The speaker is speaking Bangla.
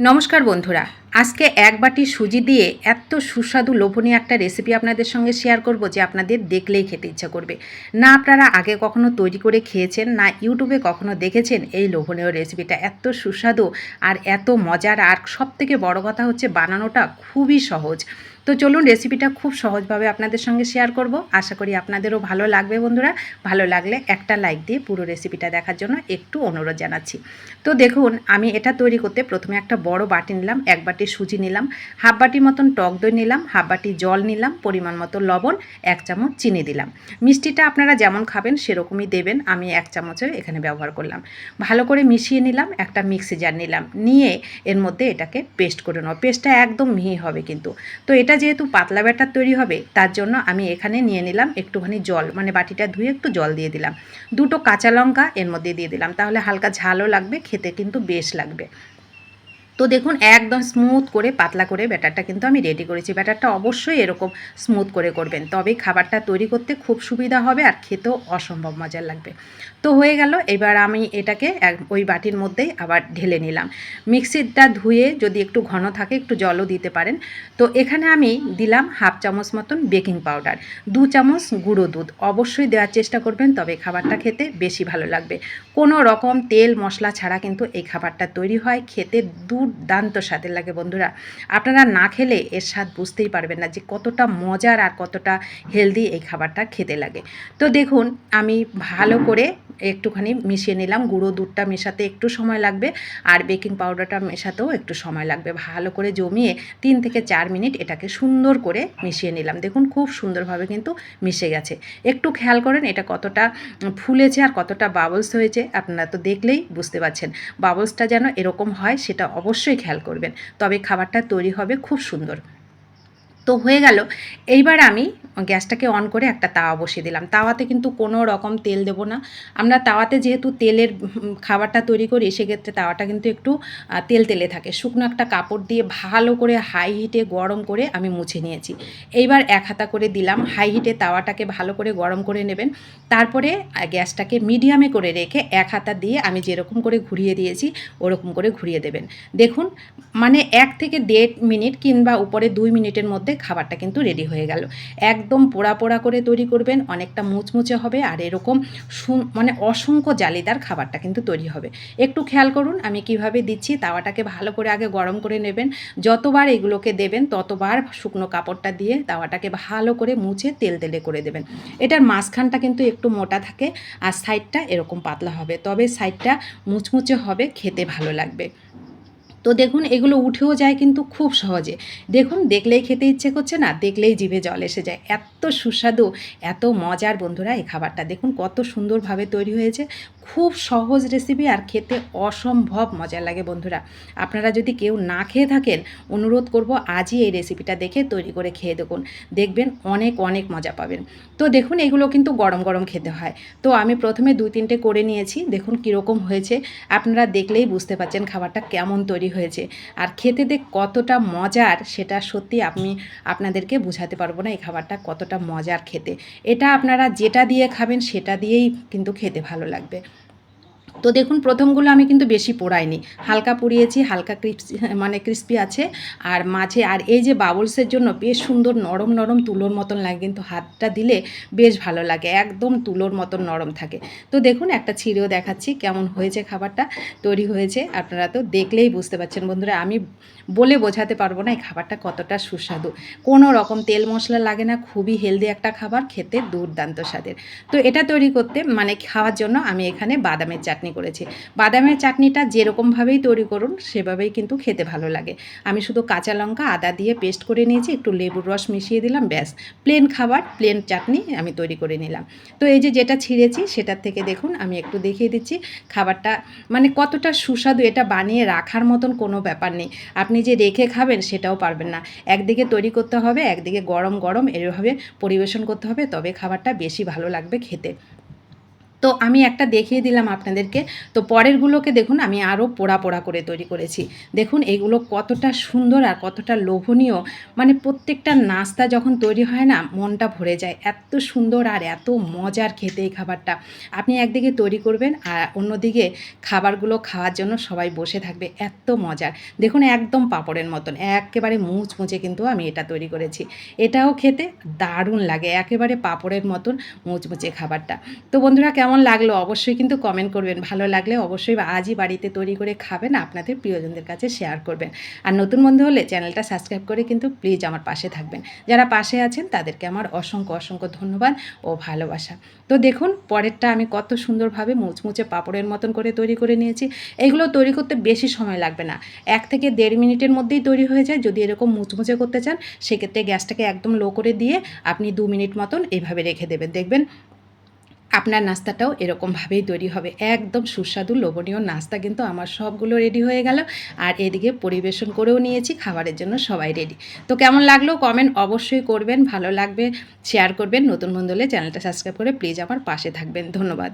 নমস্কার বন্ধুরা, আজকে এক বাটি সুজি দিয়ে এত সুস্বাদু লোভনীয় একটা রেসিপি আপনাদের সঙ্গে শেয়ার করব যে আপনাদের দেখলেই খেতে ইচ্ছা করবে। না আপনারা আগে কখনো তৈরি করে খেয়েছেন, না ইউটিউবে কখনো দেখেছেন এই লোভনীয় রেসিপিটা এত সুস্বাদু আর এত মজার আর সবথেকে বড় কথা হচ্ছে বানানোটা খুবই সহজ। তো চলুন রেসিপিটা খুব সহজভাবে আপনাদের সঙ্গে শেয়ার করব। আশা করি আপনাদেরও ভালো লাগবে বন্ধুরা। ভালো লাগলে একটা লাইক দিয়ে পুরো রেসিপিটা দেখার জন্য একটু অনুরোধ জানাচ্ছি। তো দেখুন, আমি এটা তৈরি করতে প্রথমে একটা বড় বাটি নিলাম, এক বাটি সুজি নিলাম, হাফ বাটির মতন টক দই নিলাম, হাফ বাটি জল নিলাম, পরিমাণ মতো লবণ, এক চামচ চিনি দিলাম। মিষ্টিটা আপনারা যেমন খাবেন সেরকমই দেবেন, আমি এক চামচের এখানে ব্যবহার করলাম। ভালো করে মিশিয়ে নিলাম, একটা মিক্সি জার নিলাম। নিয়ে এর মধ্যে এটাকে পেস্ট করে নেওয়া পেস্টটা একদম মিহি হবে কিন্তু। তো এটা যেহেতু পাতলা ব্যাটার তৈরি হবে, তার জন্য আমি এখানে নিয়ে নিলাম একটুখানি জল মানে বাটিটা ধুয়ে একটু জল দিয়ে দিলাম। দুটো কাঁচা লঙ্কা এর মধ্যে দিয়ে দিলাম, তাহলে হালকা ঝালও লাগবে, খেতে কিন্তু বেশ লাগবে। তো দেখুন, একদম স্মুথ করে, পাতলা করে ব্যাটারটা কিন্তু আমি রেডি করেছি। ব্যাটারটা অবশ্যই এরকম স্মুথ করে করবেন। তবে খাবারটা তৈরি করতে খুব সুবিধা হবে আর খেতেও অসম্ভব মজার লাগবে। তো হয়ে গেল, এবার আমি এটাকে ওই বাটির মধ্যেই আবার ঢেলে নিলাম। মিক্সিটা ধুয়ে যদি একটু ঘন থাকে, একটু জলও দিতে পারেন। তো এখানে আমি দিলাম হাফ চামচ মতন বেকিং পাউডার, দু চামচ গুঁড়ো দুধ। অবশ্যই দেওয়ার চেষ্টা করবেন, তবে খাবারটা খেতে বেশি ভালো লাগবে। কোনো রকম তেল মশলা ছাড়া কিন্তু এই খাবারটা তৈরি হয়। খেতে দুর্দান্ত স্বাদের লাগে বন্ধুরা। আপনারা না খেলে এর স্বাদ বুঝতেই পারবেন না যে কতটা মজার আর কতটা হেলদি এই খাবারটা খেতে লাগে। তো দেখুন, আমি ভালো করে একটুখানি মিশিয়ে নিলাম। গুঁড়ো দুধটা মেশাতে একটু সময় লাগবে আর বেকিং পাউডারটা মেশাতেও একটু সময় লাগবে। ভালো করে জমিয়ে তিন থেকে চার মিনিট এটাকে সুন্দর করে মিশিয়ে নিলাম। দেখুন খুব সুন্দরভাবে কিন্তু মিশে গেছে। একটু খেয়াল করেন এটা কতটা ফুলেছে আর কতটা বাবলস হয়েছে। আপনারা তো দেখলেই বুঝতে পারছেন। বাবলসটা যেন এরকম হয় সেটা অবশ্যই খেয়াল করবেন। তবে খাবারটা তৈরি হবে খুব সুন্দর। তো হয়ে গেল। এইবার আমি গ্যাসটাকে অন করে একটা তাওয়া বসিয়ে দিলাম। তাওয়াতে কিন্তু কোনো রকম তেল দেবো না। আমরা তাওয়াতে যেহেতু তেলের খাবারটা তৈরি করি, সেক্ষেত্রে তাওয়াটা কিন্তু একটু তেল তেলে থাকে। শুকনো একটা কাপড় দিয়ে ভালো করে হাই হিটে গরম করে আমি মুছে নিয়েছি। এইবার এক হাতা করে দিলাম। হাই হিটে তাওয়াটাকে ভালো করে গরম করে নেবেন। তারপরে গ্যাসটাকে মিডিয়ামে করে রেখে এক হাতা দিয়ে আমি যেরকম করে ঘুরিয়ে দিয়েছি, ওরকম করে ঘুরিয়ে দেবেন। দেখুন মানে এক থেকে দেড় মিনিট কিংবা উপরে দুই মিনিটের মধ্যে খাবারটা কিন্তু রেডি হয়ে গেল। একদম পোড়া পোড়া করে তৈরি করবেন, অনেকটা মুচমুচে হবে আর এরকম মানে অসংখ্য জালিদার খাবারটা কিন্তু তৈরি হবে। একটু খেয়াল করুন, আমি কীভাবে দিচ্ছি, তাওয়াটাকে ভালো করে আগে গরম করে নেবেন। যতবার এগুলোকে দেবেন, ততবার শুকনো কাপড়টা দিয়ে তাওয়াটাকে ভালো করে মুছে তেল তেলে করে দেবেন। এটার মাঝখানটা কিন্তু একটু মোটা থাকে আর সাইডটা এরকম পাতলা হবে, তবে সাইডটা মুচমুচে হবে, খেতে ভালো লাগবে। তো দেখুন, এগুলো উঠেও যায় কিন্তু খুব সহজে। দেখুন, দেখলেই খেতে ইচ্ছে করছে না, দেখলেই জিভে জল এসে যায়। এত সুস্বাদু, এত মজার বন্ধুরা এই খাবারটা। দেখুন, কত সুন্দরভাবে তৈরি হয়েছে। খুব সহজ রেসিপি আর খেতে অসম্ভব মজা লাগে বন্ধুরা। আপনারা যদি কেউ না খেয়ে থাকেন, অনুরোধ করব আজই এই রেসিপিটা দেখে তৈরি করে খেয়ে দেখুন। দেখবেন অনেক অনেক মজা পাবেন। তো দেখুন, এগুলো কিন্তু গরম গরম খেতে হয়। তো আমি প্রথমে দুই তিনটে করে নিয়েছি। দেখুন, কীরকম হয়েছে। আপনারা দেখলেই বুঝতে পারছেন খাবারটা কেমন তৈরি হয়েছে। আর খেতে দেখ কতটা মজার সেটা সত্যি আমি আপনাদেরকে বোঝাতে পারব না এই খাবারটা কতটা মজার খেতে। এটা আপনারা যেটা দিয়ে খাবেন সেটা দিয়েই কিন্তু খেতে ভালো লাগবে। তো দেখুন, প্রথমগুলো আমি কিন্তু বেশি পোড়াইনি। হালকা পুড়িয়েছি, হালকা ক্রিপসি মানে ক্রিস্পি আছে। আর মাঝে, আর এই যে বাবলসের জন্য বেশ সুন্দর নরম নরম তুলোর মতন লাগে কিন্তু হাতটা দিলে বেশ ভালো লাগে, একদম তুলোর মতন নরম থাকে। তো দেখুন, একটা ছিঁড়েও দেখাচ্ছি কেমন হয়েছে খাবারটা, তৈরি হয়েছে। আপনারা তো দেখলেই বুঝতে পারছেন বন্ধুরা, আমি বলে বোঝাতে পারব না এই খাবারটা কতটা সুস্বাদু। কোনো রকম তেল মশলা লাগে না, খুবই হেলদি একটা খাবার, খেতে দুর্দান্ত স্বাদের। তো এটা তৈরি করতে মানে খাওয়ার জন্য আমি এখানে বাদামের চাটনি করেছি। বাদামের চাটনিটা যেরকমভাবেই তৈরি করুন, সেভাবেই কিন্তু খেতে ভালো লাগে। আমি শুধু কাঁচা লঙ্কা, আদা দিয়ে পেস্ট করে নিয়েছি, একটু লেবুর রস মিশিয়ে দিলাম, ব্যাস। প্লেন খাবার, প্লেন চাটনি আমি তৈরি করে নিলাম। তো এই যে যেটা ছিঁড়েছি, সেটার থেকে দেখুন, আমি একটু দেখিয়ে দিচ্ছি, খাবারটা মানে কতটা সুস্বাদু, এটা বানিয়ে রাখার মতন কোনো ব্যাপার নেই। আপনি যে রেখে খাবেন, সেটাও পারবেন না। একদিকে তৈরি করতে হবে, একদিকে গরম গরম এভাবে পরিবেশন করতে হবে, তবে খাবারটা বেশি ভালো লাগবে খেতে। তো আমি একটা দেখিয়ে দিলাম আপনাদেরকে। তো পরেরগুলোকে দেখুন, আমি আরও পোড়া পোড়া করে তৈরি করেছি। দেখুন, এগুলো কতটা সুন্দর আর কতটা লোভনীয়। মানে প্রত্যেকটা নাস্তা যখন তৈরি হয় না, মনটা ভরে যায়। এত সুন্দর আর এত মজার খেতে এই খাবারটা। আপনি একদিকে তৈরি করবেন আর অন্যদিকে খাবারগুলো খাওয়ার জন্য সবাই বসে থাকবে। এত মজার। দেখুন, একদম পাঁপড়ের মতন। একেবারে মুচমুচে কিন্তু আমি এটা তৈরি করেছি। এটাও খেতে দারুণ লাগে। একেবারে পাঁপড়ের মতন মুচমুচে খাবারটা। তো বন্ধুরা, কেমন লাগল অবশ্যই কিন্তু কমেন্ট করবেন। ভালো লাগলে অবশ্যই আজই বাড়িতে তৈরি করে খাবেন, আপনাদের প্রিয়জনদের কাছে শেয়ার করবেন। আর নতুন বন্ধু হলে চ্যানেলটা সাবস্ক্রাইব করে কিন্তু প্লিজ আমার পাশে থাকবেন। যারা পাশে আছেন তাদেরকে আমার অসংখ্য অসংখ্য ধন্যবাদ ও ভালোবাসা। তো দেখুন, পরেরটা আমি কত সুন্দরভাবে মুচমুচে পাঁপড়ের মতন করে তৈরি করে নিয়েছি। এইগুলো তৈরি করতে বেশি সময় লাগবে না। এক থেকে দেড় মিনিটের মধ্যেই তৈরি হয়ে যায়। যদি এরকম মুচমুচে করতে চান, সেক্ষেত্রে গ্যাসটাকে একদম লো করে দিয়ে আপনি দু মিনিট মতন এইভাবে রেখে দেবেন। দেখবেন আপনার নাস্তাটাও এরকমভাবেই তৈরি হবে। একদম সুস্বাদু, লোভনীয় নাস্তা কিন্তু আমার সবগুলো রেডি হয়ে গেল। আর এদিকে পরিবেশন করেও নিয়েছি, খাবারের জন্য সবাই রেডি তো কেমন লাগল? কমেন্ট অবশ্যই করবেন, ভালো লাগবে শেয়ার করবেন, নতুন বন্ধু হলে চ্যানেলটা সাবস্ক্রাইব করে প্লিজ আমার পাশে থাকবেন। ধন্যবাদ।